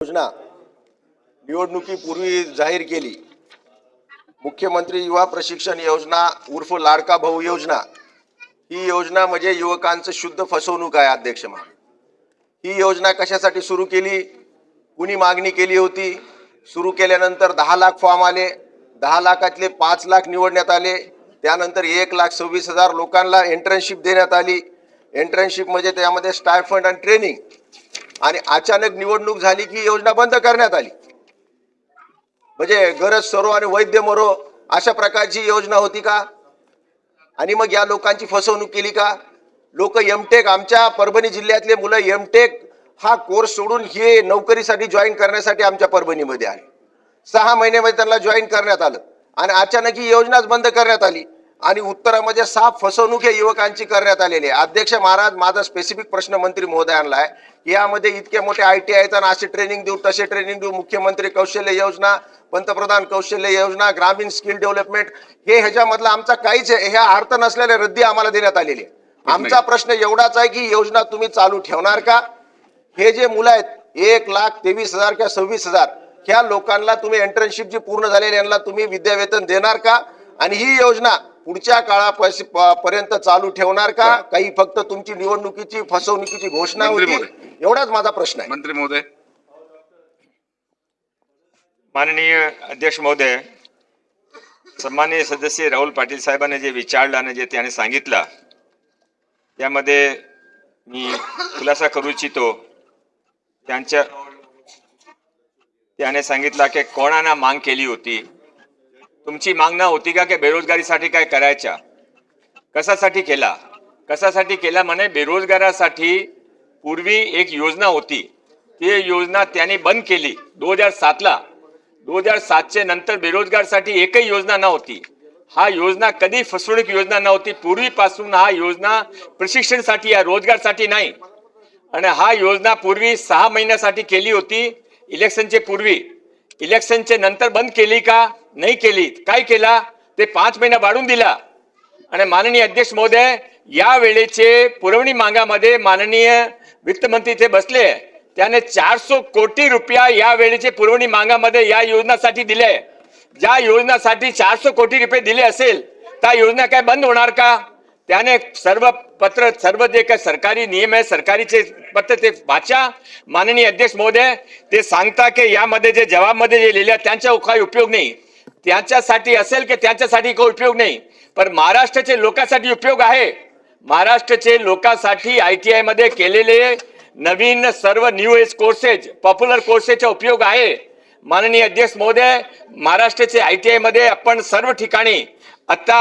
योजना निवडणुकीपूर्वी जाहीर केली. मुख्यमंत्री युवा प्रशिक्षण योजना उर्फ लाडका भाऊ योजना. ही योजना म्हणजे युवकांचं शुद्ध फसवणूक आहे अध्यक्ष महा ही योजना कशासाठी सुरू केली? कुणी मागणी केली होती? सुरू केल्यानंतर दहा लाख फॉर्म आले. दहा लाखातले पाच लाख निवडण्यात आले. त्यानंतर एक लाख सव्वीस हजार लोकांना एंट्रन्शिप देण्यात आली. एंट्रन्शिप म्हणजे त्यामध्ये स्टायफंड आणि ट्रेनिंग आणि अचानक निवडणूक झाली की योजना बंद करण्यात आली. म्हणजे गरज सरो आणि वैद्य मरो अशा प्रकारची योजना होती का? आणि मग या लोकांची फसवणूक केली का? लोक एमटेक आमच्या परभणी जिल्ह्यातले मुलं एमटेक हा कोर्स सोडून हे नोकरीसाठी जॉईन करण्यासाठी आमच्या परभणीमध्ये आले. सहा महिन्यामध्ये त्यांना जॉईन करण्यात आलं. आणि अचानक ही योजनाच बंद करण्यात आली. आणि उत्तरामध्ये साफ फसवणूक या युवकांची करण्यात आलेली आहे. अध्यक्ष महाराज माझा स्पेसिफिक प्रश्न मंत्री महोदयांना आहे. यामध्ये इतके मोठे आय टी आहेत आणि असे ट्रेनिंग देऊ तसे ट्रेनिंग देऊ मुख्यमंत्री कौशल्य योजना पंतप्रधान कौशल्य योजना ग्रामीण स्किल डेव्हलपमेंट हे ह्याच्यामधला आमचा काहीच ह्या अर्थ नसलेल्या रद्दी आम्हाला देण्यात आलेली आहे. आमचा प्रश्न एवढाच आहे की योजना तुम्ही चालू ठेवणार का? हे जे मुलं आहेत एक लाख तेवीस हजार किंवा सव्वीस हजार ह्या लोकांना तुम्ही एंटर्नशिप जी पूर्ण झालेली यांना तुम्ही विद्यावेतन देणार का? आणि ही योजना पुढच्या काळापर्यंत चालू ठेवणार का? काही फक्त तुमची निवडणुकीची फसवणुकीची घोषणा होती? एवढाच माझा प्रश्न आहे. मंत्री महोदय. माननीय अध्यक्ष महोदय सन्माननीय सदस्य राहुल पाटील साहेबांनी जे विचारलं आणि जे त्याने सांगितलं त्यामध्ये मी खुलासा करू इच्छितो. त्यांच्या त्याने सांगितलं की कोणाना मांग केली होती? तुमची मागणं होती का की बेरोजगारीसाठी काय करायच्या? कशासाठी केला? कशासाठी केला म्हणे? बेरोजगारासाठी पूर्वी एक योजना होती. ती योजना त्याने बंद केली. दोन हजार सातला. दोन हजार सातचे नंतर बेरोजगारसाठी एकही योजना नव्हती. हा योजना कधी फसवणूक योजना नव्हती. पूर्वीपासून हा योजना प्रशिक्षणासाठी या रोजगारसाठी नाही. आणि हा योजना पूर्वी सहा महिन्यासाठी केली होती. इलेक्शनचे पूर्वी. इलेक्शनचे नंतर बंद केली का? नाही केली. काय केला? ते पाच महिना वाढून दिला. आणि माननीय अध्यक्ष महोदय या वेळेचे पुरवणी मागामध्ये माननीय वित्तमंत्री इथे बसले. त्याने चारशे कोटी रुपया या वेळेचे पुरवणी मागामध्ये या योजनासाठी दिले. ज्या योजनासाठी चारशे कोटी रुपये दिले असेल त्या योजना काय बंद होणार का? त्याने सर्व पत्र सर्व जे काही सरकारी नियम आहे सरकारीचे पत्र ते वाचा. माननीय अध्यक्ष महोदय ते सांगता की यामध्ये जे जबाबमध्ये जे लिहिले आहे, त्यांचा काही उपयोग नाही. त्यांच्यासाठी असेल की त्यांच्यासाठी काही उपयोग नाही. पण महाराष्ट्राचे लोकांसाठी उपयोग आहे. महाराष्ट्राचे लोकांसाठी आय टी आयमध्ये केलेले नवीन सर्व न्यू एज कोर्सेस पॉप्युलर कोर्सेसचा उपयोग आहे. माननीय अध्यक्ष महोदय महाराष्ट्राचे आय टी आयमध्ये आपण सर्व ठिकाणी आता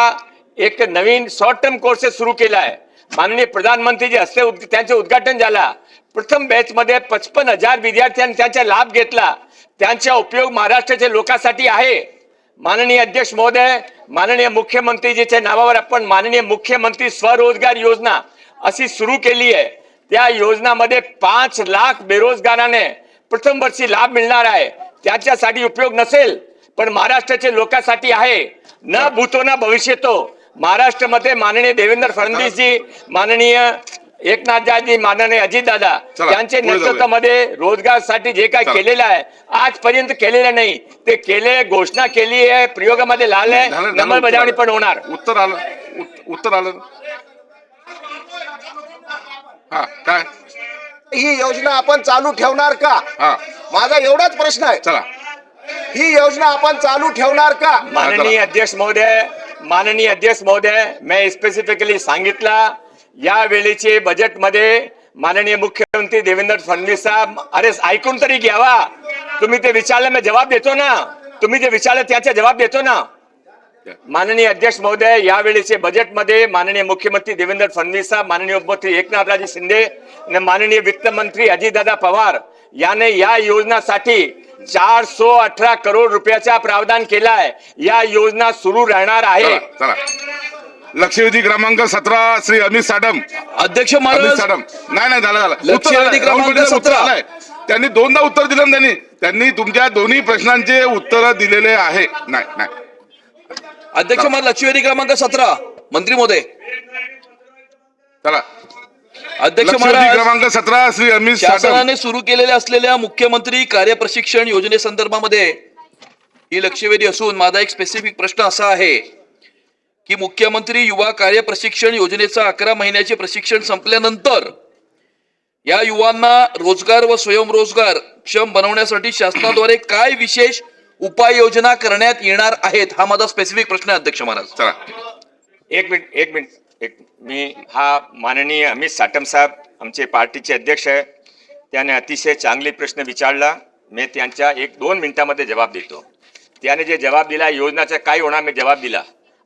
एक नवीन शॉर्ट टर्म कोर्सेस सुरू केला आहे. माननीय प्रधानमंत्रीजी हस्ते उद- त्यांचे उद्घाटन झाला. प्रथम बॅच मध्ये पचपन हजार विद्यार्थ्यांनी त्यांचा लाभ घेतला. त्यांचा उपयोग महाराष्ट्राच्या लोकांसाठी आहे. माननीय अध्यक्ष महोदय माननीय मुख्यमंत्रीजीच्या नावावर आपण माननीय मुख्यमंत्री स्वरोजगार योजना अशी सुरू केली आहे. त्या योजनामध्ये पाच लाख बेरोजगाराने प्रथम वर्षी लाभ मिळणार आहे. त्याच्यासाठी उपयोग नसेल पण महाराष्ट्राच्या लोकांसाठी आहे. न भूतो ना भविष्यतो. महाराष्ट्रामध्ये माननीय देवेंद्र फडणवीसजी माननीय एकनाथजी माननीय अजितदादा जाऊया. नेतृत्वामध्ये रोजगारसाठी जे काय. केलेलं आहे आजपर्यंत केलेलं नाही. ते केले घोषणा केली आहे प्रयोगामध्ये झालं- झालं अंमलबजावणी पण होणार. उत्तर आलं उत- उत्तर आलं. हा काय? ही योजना आपण चालू ठेवणार का? हा. माझा एवढाच प्रश्न आहे. चला. ही योजना आपण चालू ठेवणार का? माननीय अध्यक्ष महोदय माननीय अध्यक्ष महोदय मी स्पेसिफिकली सांगितलं या वेळेचे बजेटमध्ये माननीय मुख्यमंत्री देवेंद्र फडणवीस साहेब अरे ऐकून तरी घ्यावा. तुम्ही ते विचारलं मी जबाब देतो ना. तुम्ही जे विचारलं त्याचा जबाब देतो ना. माननीय अध्यक्ष महोदय यावेळीचे बजेटमध्ये माननीय मुख्यमंत्री देवेंद्र फडणवीस साहेब माननीय उपमुख्यमंत्री एकनाथराजे शिंदे आणि माननीय वित्तमंत्री अजितदादा पवार याने या योजनासाठी चार सो अठरा करोड रुपयाचा प्रावधान केलाय. या योजना सुरू राहणार आहे. चला लक्षवेधी क्रमांक सतरा श्री अमित साडम. अध्यक्ष अमित महाराज साडम. नाही नाही झालं झालं. लक्षवेधी आलंय. क्रमांक राहुल पाटील उत्तर 17. आलंय. त्यांनी दोनदा उत्तर दिलं ना त्यांनी. त्यांनी तुमच्या दोन्ही प्रश्नांचे उत्तर दिलेले आहे. नाही नाही. अध्यक्ष महाराज लक्षवेधी क्रमांक सतरा. मंत्री महोदय. चला. अध्यक्ष महाराज क्रमांक सतरा श्री अमित शासनाने सुरू केलेल्या असलेल्या मुख्यमंत्री कार्यप्रशिक्षण योजनेसंदर्भामध्ये ही लक्षवेधी असून माझा एक स्पेसिफिक प्रश्न असा आहे की मुख्यमंत्री युवा कार्यप्रशिक्षण योजनेचं अकरा महिन्याचे प्रशिक्षण संपल्यानंतर या युवांना रोजगार व स्वयंरोजगार क्षम बनवण्यासाठी शासनाद्वारे काय विशेष उपाययोजना करण्यात येणार आहेत? हा माझा स्पेसिफिक प्रश्न आहे अध्यक्ष महाराज. चला. एक मिनिट एक मिनिट. एक मी हा माननीय अमित साटम साहेब आमचे पार्टीचे अध्यक्ष आहे. त्याने अतिशय चांगले प्रश्न विचारला. मी त्यांच्या एक दोन मिनिटामध्ये जबाब देतो. त्याने जे जबाब दिला योजनाचा काय होणार मी जबाब दिला.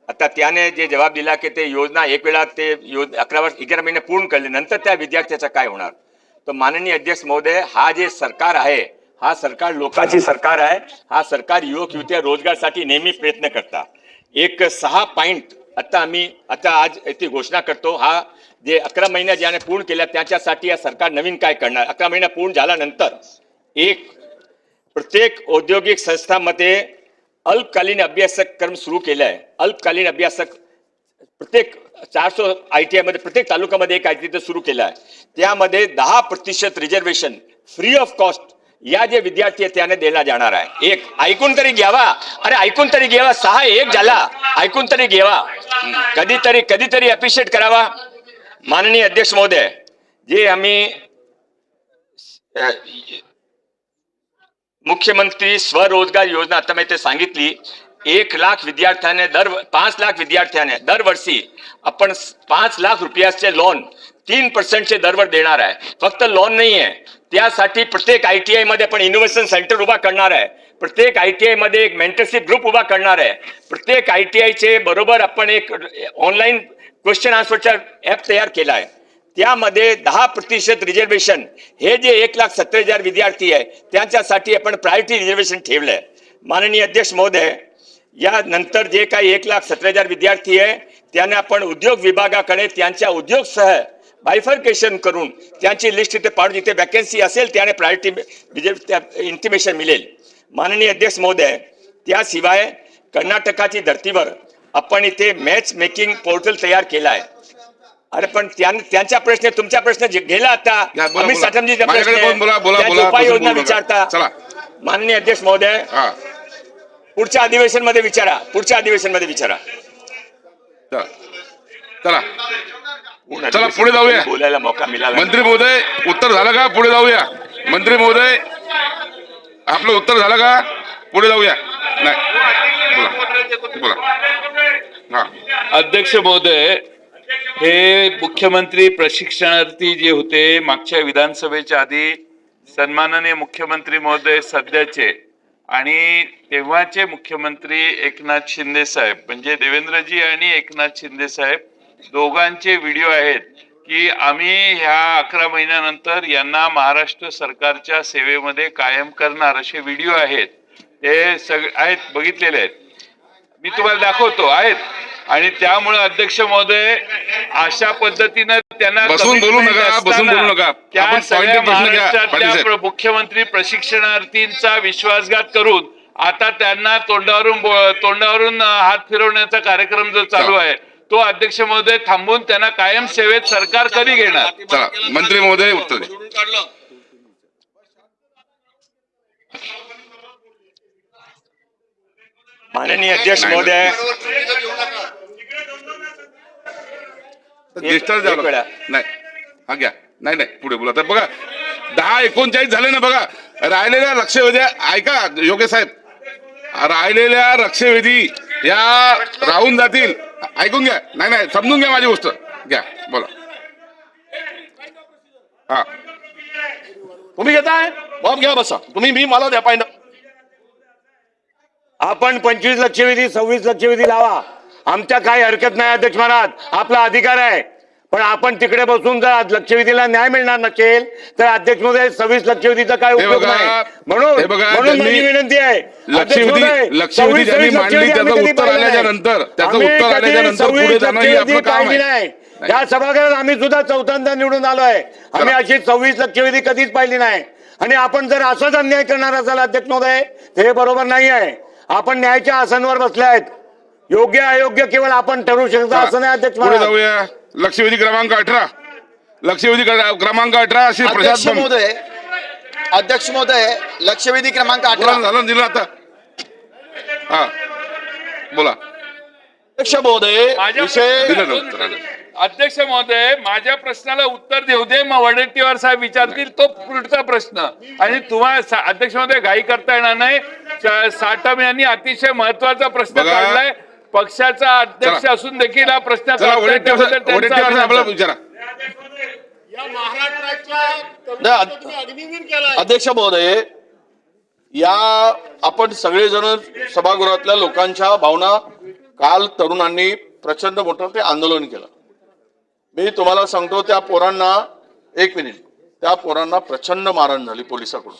आता त्याने जे जबाब दिला की ते योजना एक वेळा ते योज अकरा वर्ष अकरा महिने पूर्ण करले नंतर त्या विद्यार्थ्याचा काय होणार? तर माननीय अध्यक्ष महोदय हा जे सरकार आहे हा सरकार लोकांची सरकार आहे. हा सरकार युवक युवती रोजगारसाठी नेहमी प्रयत्न करता. एक सहा पॉईंट आता आम्ही आता आज ती घोषणा करतो हा जे अकरा महिन्या ज्याने पूर्ण केल्या त्याच्यासाठी या सरकार नवीन काय करणार? अकरा महिना पूर्ण झाल्यानंतर एक प्रत्येक औद्योगिक संस्थामध्ये अल्पकालीन अभ्यासक क्रम सुरू केला आहे अल्पकालीन अभ्यासक प्रत्येक चारशे आय टी आयमध्ये प्रत्येक तालुक्यामध्ये एक आय टी सुरू केलं आहे त्यामध्ये दहा प्रतिशत रिझर्वेशन फ्री ऑफ कॉस्ट या जे विद्यार्थी आहेत त्याने दिला जाणार आहे. एक ऐकून तरी घ्यावा. अरे ऐकून तरी घ्यावा. सहा एक झाला. ऐकून तरी घ्यावा. कधीतरी कधीतरी अप्रिशिएट करावा. माननीय अध्यक्ष महोदय जे आम्ही मुख्यमंत्री स्वरोजगार योजना आता मी ते सांगितली एक लाख विद्यार्थ्याने दर पाच लाख विद्यार्थ्याने दरवर्षी आपण पाच लाख रुपयाचे लोन तीन पर्सेंटचे दरवर देणार आहे. फक्त लोन नाही आहे त्यासाठी प्रत्येक आय टी आयमध्ये आपण इनोव्हेशन सेंटर उभा करणार आहे. प्रत्येक आय टी आयमध्ये एक मेंटरशिप ग्रुप उभा करणार आहे. प्रत्येक आय टी आयचे बरोबर आपण एक ऑनलाईन क्वेश्चन आन्सरचा ॲप तयार केला आहे. त्यामध्ये दहा प्रतिशत रिझर्वेशन हे जे एक लाख सत्तर हजार विद्यार्थी आहे त्यांच्यासाठी आपण प्रायोरिटी रिझर्वेशन आहे माननीय अध्यक्ष महोदय या नंतर जे काही एक लाख सत्तर हजार विद्यार्थी आहे त्यांना आपण उद्योग विभागाकडे त्यांच्या उद्योगसह बायफर्केशन करून त्यांची लिस्ट इथे पाडून जिथे वॅकन्सी असेल त्याने प्रायोरिटी इंटिमेशन मिळेल. माननीय अध्यक्ष महोदय त्याशिवाय कर्नाटकाची धर्तीवर आपण इथे मॅच मेकिंग पोर्टल तयार केला आहे. अरे पण त्यां- त्यांचा प्रश्न तुमचा प्रश्न गेला आता अमित. साठमजीचा प्रश्न. बोला, उपाययोजना. विचारता. माननीय अध्यक्ष महोदय हा. पुढच्या अधिवेशनमध्ये विचारा पुढच्या अधिवेशनमध्ये विचारा चला. चला पुढे जाऊया. बोलायला मौका मिळाला मंत्री महोदय उत्तर झालं का पुढे जाऊया मंत्री महोदय आपलं उत्तर झालं का पुढे जाऊया नाही बोला बोला अध्यक्ष महोदय हे मुख्यमंत्री प्रशिक्षणार्थी जे होते मागच्या विधानसभेच्या आधी सन्माननीय मुख्यमंत्री महोदय सध्याचे आणि तेव्हाचे मुख्यमंत्री एकनाथ शिंदे साहेब म्हणजे देवेंद्रजी आणि एकनाथ शिंदे साहेब दोघांचे व्हिडिओ आहेत की आम्ही ह्या अकरा महिन्यानंतर यांना महाराष्ट्र सरकारच्या सेवेमध्ये कायम करणार असे व्हिडिओ आहेत. ते सग आहेत बघितलेले आहेत. मी तुम्हाला दाखवतो आहेत. आणि त्यामुळे अध्यक्ष महोदय अशा पद्धतीनं त्यांना बसून बोलू नका, बसून बोलू नका. त्या सगळ्या महाराष्ट्रातल्या मुख्यमंत्री प्रशिक्षणार्थींचा विश्वासघात करून आता त्यांना तोंडावरून तोंडावरून हात फिरवण्याचा कार्यक्रम जो चालू आहे तो अध्यक्ष महोदय थांबून त्यांना कायम सेवेत सरकार कधी घेणार? चला मंत्री महोदय उत्तर दे. माननीय अध्यक्ष नाही, महोदय डिस्चार्ज एक वेळा. झालं नाही. हा घ्या. नाही नाही. पुढे बोला. तर बघा दहा एकोणचाळीस झाले ना बघा. राहिलेल्या लक्षवेधी ऐका योगेश साहेब. राहिलेल्या लक्षवेधी या राहून जातील. ऐकून घ्या. नाही नाही समजून घ्या माझी गोष्ट. घ्या बोला. हा. तुम्ही घेताय? बॉब घ्या बसा. तुम्ही मी मला द्या पाहिजे आपण पंचवीस लक्षवेधी सव्वीस लक्षवेधी लावा. आमच्या काही हरकत नाही अध्यक्ष महाराज. आपला अधिकार आहे. पण आपण तिकडे बसून जर लक्षवेधीला न्याय मिळणार नसेल तर अध्यक्ष महोदय सव्वीस लक्षवेधीचा काय उपयोग नाही. म्हणून हे म्हणून माझी विनंती आहे लक्षवेधी लक्षवेधी 26 ज्यांनी मांडली त्याचं आम्ही कधी उत्तर पाहिलं आल्याच्या नाही. नंतर त्याचं आम्ही उत्तर कधी आल्याच्यानंतर 26 पुढे जाणं हे आपलं लक्षवेधी काम पाहिली आहे. नाही. या सभागृहात आम्ही सुद्धा चौथ्यांदा निवडून आलोय. आम्ही अशी सव्वीस लक्षवेधी कधीच पाहिली नाही. आणि आपण जर असाच अन्याय करणार असाल अध्यक्ष महोदय तर हे बरोबर नाही आहे आपण न्यायाच्या आसनवर बसले आहेत. योग्य अयोग्य केवळ आपण ठरवू शकतो असं नाही अध्यक्ष लक्षवेधी क्रमांक अठरा. लक्षवेधी क्र- क्रमांक अठरा श्री अध्यक्ष प्रसाद बंब. महोदय अध्यक्ष महोदय लक्षवेधी क्रमांक बोला अठरा ना, झालं ना, दिलं आता. हा. बोला. अध्यक्ष महोदय माझ्या विषय दिलं ना उत्तर आलं. अध्यक्ष महोदय माझ्या प्रश्नाला उत्तर देऊ दे मग वडेट्टीवार साहेब विचारतील तो पुढचा प्रश्न. आणि तुम्हाला सा- अध्यक्ष महोदय घाई करता येणार नाही. स- साटम यांनी अतिशय महत्त्वाचा प्रश्न बघा. काढलाय. पक्षाचा अध्यक्ष. असून देखील हा प्रश्न. विचारा. अध्यक्ष महोदय या आपण सगळेजण सभागृहातल्या लोकांच्या भावना काल तरुणांनी प्रचंड मोठं ते आंदोलन केलं. मी तुम्हाला सांगतो त्या पोरांना एक मिनिट त्या पोरांना प्रचंड मारहाण झाली पोलिसाकडून.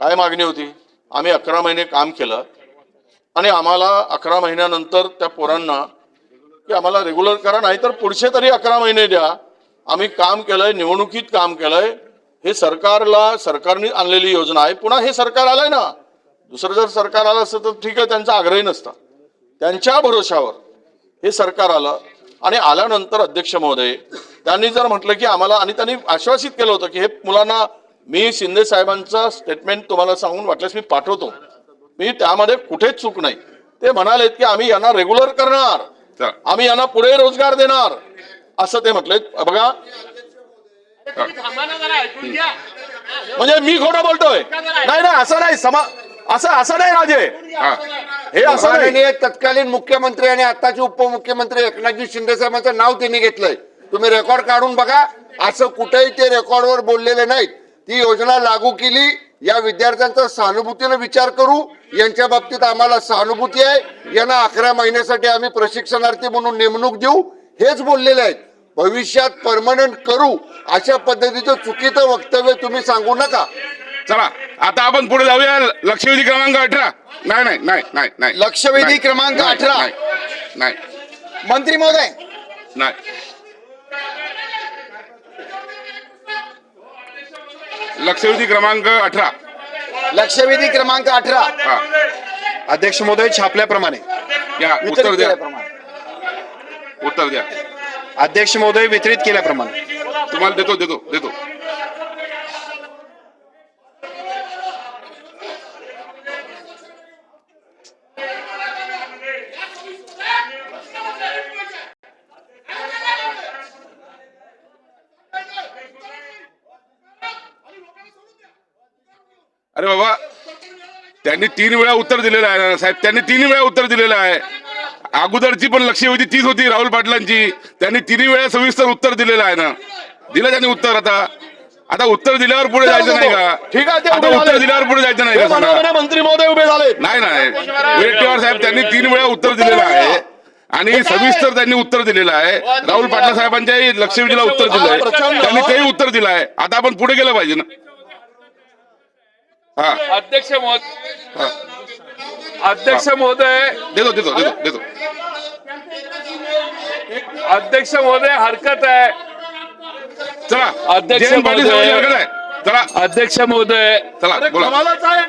काय मागणी होती? आम्ही अकरा महिने काम केलं. आणि आम्हाला अकरा महिन्यानंतर त्या पोरांना की आम्हाला रेग्युलर करा नाही तर पुढचे तरी अकरा महिने द्या. आम्ही काम केलंय निवडणुकीत काम केलंय. हे सरकारला सरकारने आणलेली योजना आहे. पुन्हा हे सरकार आलंय ना. दुसरं जर सरकार आलं असतं तर ठीक आहे त्यांचा आग्रही नसता. त्यांच्या भरोशावर हे सरकार आलं. आणि आल्यानंतर अध्यक्ष महोदय त्यांनी जर म्हटलं की आम्हाला आणि त्यांनी आश्वासित केलं होतं की हे मुलांना मी शिंदे साहेबांचं स्टेटमेंट तुम्हाला सांगून वाटल्यास मी पाठवतो. मी त्यामध्ये कुठेच चूक नाही. ते म्हणालेत की आम्ही यांना रेग्युलर करणार. आम्ही यांना पुढे रोजगार देणार. असं ते म्हटले बघा. म्हणजे मी खोटं बोलतोय. नाही नाही असं नाही. समा असं असं नाही राजे. हा. असं नाही. तत्कालीन मुख्यमंत्री आणि आताचे उपमुख्यमंत्री एकनाथजी शिंदे साहेबांचं नाव त्यांनी घेतलंय. तुम्ही रेकॉर्ड काढून बघा. असं कुठेही ते रेकॉर्डवर बोललेले नाहीत. ती योजना लागू केली. या विद्यार्थ्यांचा सहानुभूतीने विचार करू. यांच्या बाबतीत आम्हाला सहानुभूती आहे. यांना अकरा महिन्यासाठी आम्ही प्रशिक्षणार्थी म्हणून नेमणूक देऊ. हेच बोललेले आहेत. भविष्यात परमनंट करू अशा पद्धतीचं चुकीचं वक्तव्य तुम्ही सांगू नका. चला आता आपण पुढे जाऊया. लक्षवेधी क्रमांक अठरा. नाही नाही नाही नाही नाही. लक्षवेधी क्रमांक नाही, 18. नाही, नाही. मंत्री महोदय. नाही. लक्षवेधी क्रमांक अठरा. लक्षवेधी क्रमांक अठरा. हा. अध्यक्ष महोदय छापल्याप्रमाणे. या उत्तर द्या. केल्याप्रमाणे. उत्तर द्या. अध्यक्ष महोदय वितरित केल्याप्रमाणे. तुम्हाला देतो देतो देतो. अरे बाबा त्यांनी तीन वेळा उत्तर दिलेलं आहे ना साहेब. त्यांनी तीन वेळा उत्तर दिलेलं आहे. अगोदरची पण लक्षवेधी तीच होती राहुल पाटलांची. त्यांनी तिन्ही वेळा सविस्तर उत्तर दिलेलं आहे ना. दिलं त्यांनी उत्तर आता. आता उत्तर दिल्यावर पुढे जायचं नाही का? ठीक आहे उत्तर. दिल्यावर पुढे जायचं नाही का मंत्री महोदय उभे झाले. नाही नाही. वडेट्टीवार साहेब त्यांनी तीन वेळा उत्तर दिलेलं आहे. आणि सविस्तर त्यांनी उत्तर दिलेलं आहे. राहुल पाटला साहेबांच्या लक्षवेधीला उत्तर दिलं आहे. त्यांनी तेही उत्तर दिलं आहे आता आपण पुढे गेलं पाहिजे ना. अध्यक्ष महोदय हा. अध्यक्ष महोदय देतो देतो देतो देतो. अध्यक्ष महोदय हरकत आहे. चला. अध्यक्ष महोदय. साहेबांची हरकत आहे चला. अध्यक्ष महोदय चला बोला.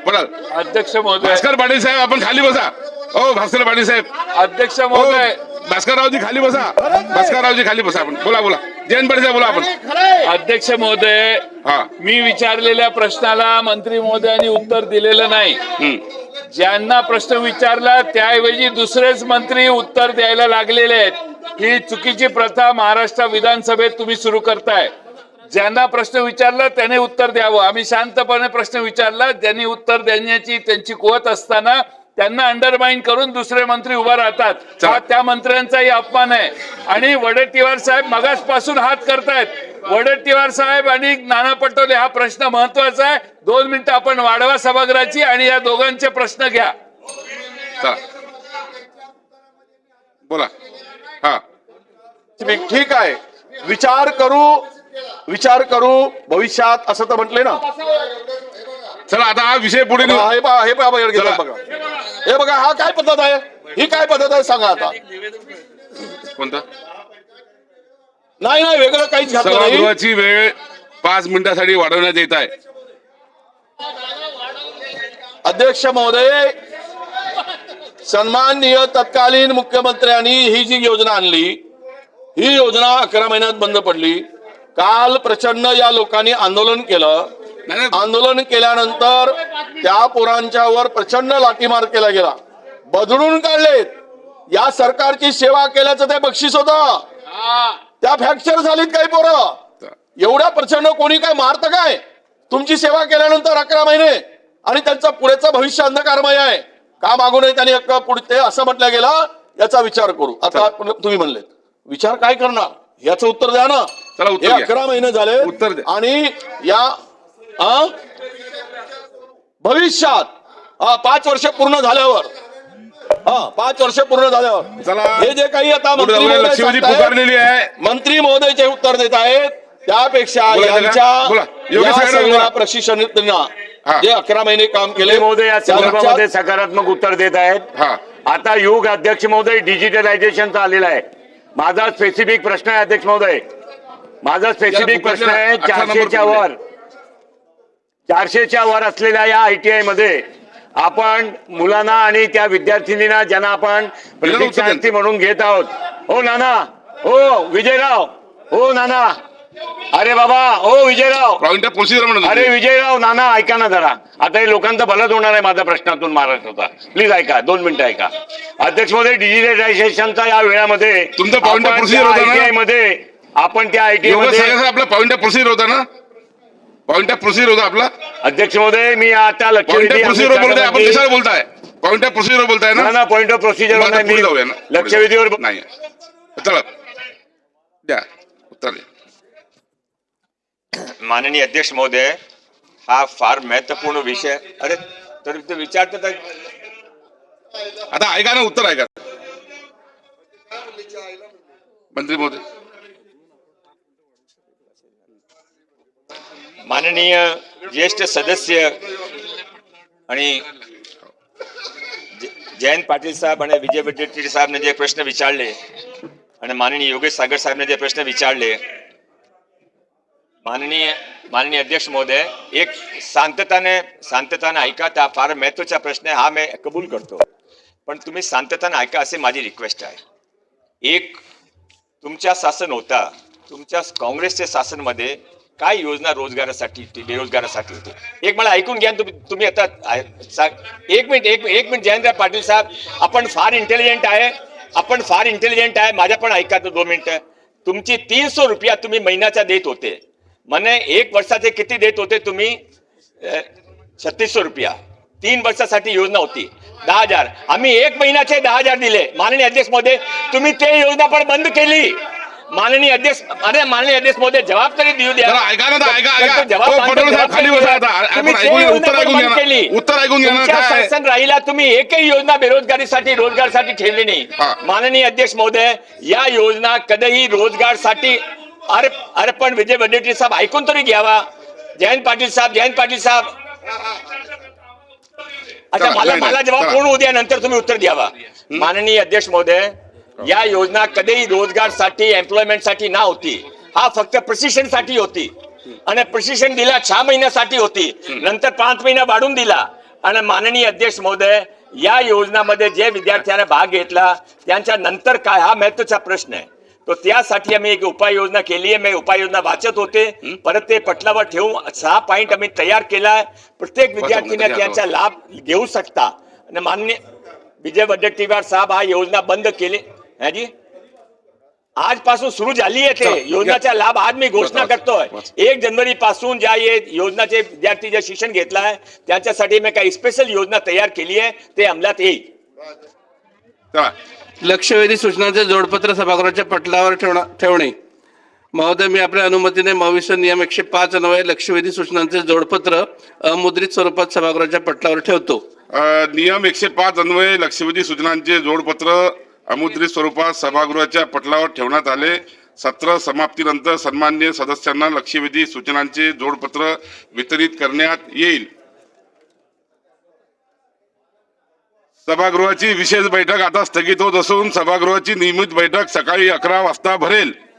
बोला. अध्यक्ष महोदय भास्कर पाटील साहेब आपण खाली बसा. हो भास्कर पाटील साहेब. अध्यक्ष हो महोदय भास्कररावजी खाली बसा. भास्कररावजी खाली बसा आपण. बोला बोला. जयंत पाटील साहेब बोला आपण. अध्यक्ष महोदय हा. मी विचारलेल्या प्रश्नाला मंत्री महोदयांनी उत्तर दिलेलं नाही. ज्यांना प्रश्न विचारला त्याऐवजी दुसरेच मंत्री उत्तर द्यायला लागलेले आहेत. ही चुकीची प्रथा महाराष्ट्र विधानसभेत तुम्ही सुरू करताय. ज्यांना प्रश्न विचारला त्याने उत्तर द्यावं. आम्ही शांतपणे प्रश्न विचारला ज्यांनी उत्तर देण्याची त्यांची कुवत असताना त्यांना अंडरमाइन करून दुसरे मंत्री उभा राहतात. हा त्या मंत्र्यांचाही अपमान आहे. आणि वडेट्टीवार साहेब मगासपासून हात करतायत. वडेट्टीवार साहेब आणि नाना पटोले हा प्रश्न महत्त्वाचा आहे. दोन मिनिटं आपण वाढवा सभागृहाची आणि या दोघांचे प्रश्न घ्या. चला बोला. हा. ठीक ठीक आहे. विचार करू विचार करू भविष्यात असं तर म्हटले ना. चला आता हा विषय पुढे हे हे. बघा. हे बघा हा काय पद्धत आहे? ही काय पद्धत आहे सांगा आता. कोणता? नाही नाही वेगळं काहीच घातलं नाही. सभागृहाची वेळ पाच मिनिटासाठी वाढवण्यात येत आहे. अध्यक्ष महोदय सन्माननीय तत्कालीन मुख्यमंत्र्यांनी ही जी योजना आणली ही योजना अकरा महिन्यात बंद पडली. काल प्रचंड या लोकांनी आंदोलन केलं. आंदोलन केल्यानंतर त्या पोरांच्यावर प्रचंड लाठीमार केला गेला. बदलून काढलेत. या सरकारची सेवा केल्याचं ते बक्षीस होतं. त्या फ्रॅक्चर झालीत काही पोरं. एवढ्या प्रचंड कोणी काय मारतं काय? तुमची सेवा केल्यानंतर अकरा महिने आणि त्यांचं पुढेचं भविष्य अंधकारमय आहे. का मागू नये त्यांनी पुढे असं म्हटलं गेलं? याचा विचार करू. आता तुम्ही म्हणले विचार काय करणार? याचं उत्तर द्या ना. अकरा महिने झाले उत्तर. आणि या? भविष्यात. पाच वर्ष पूर्ण झाल्यावर. हा पाच वर्ष पूर्ण झाल्यावर. चला. हे जे काही आता मंत्री पुकारलेली आहे. मंत्री महोदय जे उत्तर देत आहेत त्यापेक्षा. यांच्या हा. जे अकरा महिने काम केले महोदय या संदर्भामध्ये सकारात्मक उत्तर देत आहेत. हा. आता युग अध्यक्ष महोदय डिजिटलायझेशनचा आलेला आहे. माझा स्पेसिफिक प्रश्न आहे अध्यक्ष महोदय. माझा स्पेसिफिक प्रश्न आहे चारशेच्या. वर. चारशेच्या वर असलेल्या या आयटीआयमध्ये आपण मुलांना आणि त्या विद्यार्थिनींना ज्यांना आपण प्रशिक्षणार्थी म्हणून घेत आहोत. हो नाना. हो विजयराव. हो नाना. अरे बाबा. हो विजयराव. अरे. विजयराव नाना ऐका ना जरा. आता हे लोकांचं भलंच होणार आहे माझ्या प्रश्नातून महाराष्ट्राचा प्लीज ऐका दोन मिनिटं ऐका. अध्यक्षमध्ये डिजिटलायझेशनचा या वेळामध्ये तुमचा मध्ये आपण त्या आयटीआय आपला ऑफ प्रोसिजर होता ना? पॉइंट ऑफ प्रोसिजर होता आपला? अध्यक्ष महोदय मी आता पॉइंट ऑफ लक्षवेधी प्रोसिजर बोलताय? आपण कशावर बोलताय? पॉइंट ऑफ प्रोसिजर बोलताय ना? ना पॉईंट ऑफ प्रोसिजर लक्षवेधीवर. नाही चला. द्या. उत्तर माननीय अध्यक्ष महोदय हा फार महत्त्वपूर्ण विषय. अरे तर ते विचारतो तर आता ऐका ना उत्तर ऐका. मंत्री महोदय. माननीय ज्येष्ठ सदस्य आणि जयंत पाटील साहेब आणि विजय वडेट्टीवार साहेबने जे प्रश्न विचारले आणि माननीय योगेश सागर साहेबने जे प्रश्न विचारले माननीय माननीय अध्यक्ष महोदय एक शांतताने शांतताने ऐका त्या फार महत्त्वाचा प्रश्न आहे हा मी कबूल करतो. पण तुम्ही शांतताने ऐका असे माझी रिक्वेस्ट आहे. एक तुमच्या शासन होता तुमच्या काँग्रेसच्या शासनमध्ये काय योजना रोजगारासाठी ती बेरोजगारासाठी होती? एक मला ऐकून घ्या तुम्ही तुम्ही आता एक मिनिट एक एक मिनिट जयंत पाटील साहेब आपण फार इंटेलिजंट आहे आपण फार इंटेलिजंट आहे माझ्या पण ऐका दोन मिनिटं. तुमची तीन सो रुपया तुम्ही महिन्याचा देत होते. म्हणे एक वर्षाचे किती देत होते तुम्ही? छत्तीसशे रुपया. तीन वर्षासाठी योजना होती. दहा हजार. आम्ही एक महिन्याचे दहा हजार दिले. माननीय अध्यक्षमध्ये तुम्ही ते योजना पण बंद केली. माननीय अध्यक्ष अरे माननीय अध्यक्ष महोदय जवाब तरी देऊ द्या. ऐका ना ऐका ऐका. खाली बसा. आता. केली. उत्तर ऐकून शासन राहिला तुम्ही एकही योजना बेरोजगारीसाठी रोजगारसाठी ठेवली नाही. माननीय अध्यक्ष महोदय या योजना कधीही रोजगारसाठी अरे अरे पण विजय वडेट्टीवार साहेब ऐकून तरी घ्यावा. जयंत पाटील साहेब जयंत पाटील साहेब. अच्छा मला मला जवाब. पूर्ण उद्या नंतर तुम्ही उत्तर द्यावा. माननीय अध्यक्ष महोदय या योजना कधीही रोजगारसाठी एम्प्लॉयमेंटसाठी ना होती. हा फक्त प्रशिक्षणसाठी होती. आणि प्रशिक्षण दिला सहा महिन्यासाठी होती. नंतर पाच महिना वाढून दिला. आणि माननीय अध्यक्ष महोदय या योजनामध्ये जे विद्यार्थ्यांना भाग घेतला त्यांच्या नंतर काय हा महत्त्वाचा प्रश्न आहे. तो त्यासाठी आम्ही एक उपाययोजना केली आहे. मी उपाययोजना वाचत होते. परत ते पटलावर ठेवून सहा पॉईंट आम्ही तयार केलाय प्रत्येक विद्यार्थीने त्यांचा लाभ घेऊ शकता. आणि माननीय विजय वडेट्टीवार साहेब हा योजना बंद केली. हा जी? आजपासून सुरू झाली आहे ते. योजनाचा लाभ आज मी घोषणा करतोय. एक जानेवारी पासून ज्या ये योजनाचे विद्यार्थी जे शिक्षण घेतलं आहे त्यांच्यासाठी मी काही स्पेशल योजना तयार केली आहे ते अंमलात येईल. चला. लक्षवेधी सूचनांचे जोडपत्र सभागृहाच्या पटलावर ठेवणा- ठेवणे. महोदय मी आपल्या अनुमतीने मविष्य नियम एकशे पाच अन्वये लक्षवेधी सूचनांचे जोडपत्र अमुद्रित स्वरूपात सभागृहाच्या पटलावर ठेवतो. नियम एकशे पाच अन्वये लक्षवेधी सूचनांचे जोडपत्र अमुद्रित स्वरूपात सभागृहाच्या पटलावर ठेवण्यात आले. सत्र समाप्तीनंतर सन्मान्य सदस्यांना लक्षवेधी सूचनांचे जोडपत्र वितरित करण्यात येईल. सभागृहाची विशेष बैठक आता स्थगित होत असून सभागृहाची नियमित बैठक सकाळी अकरा वाजता भरेल.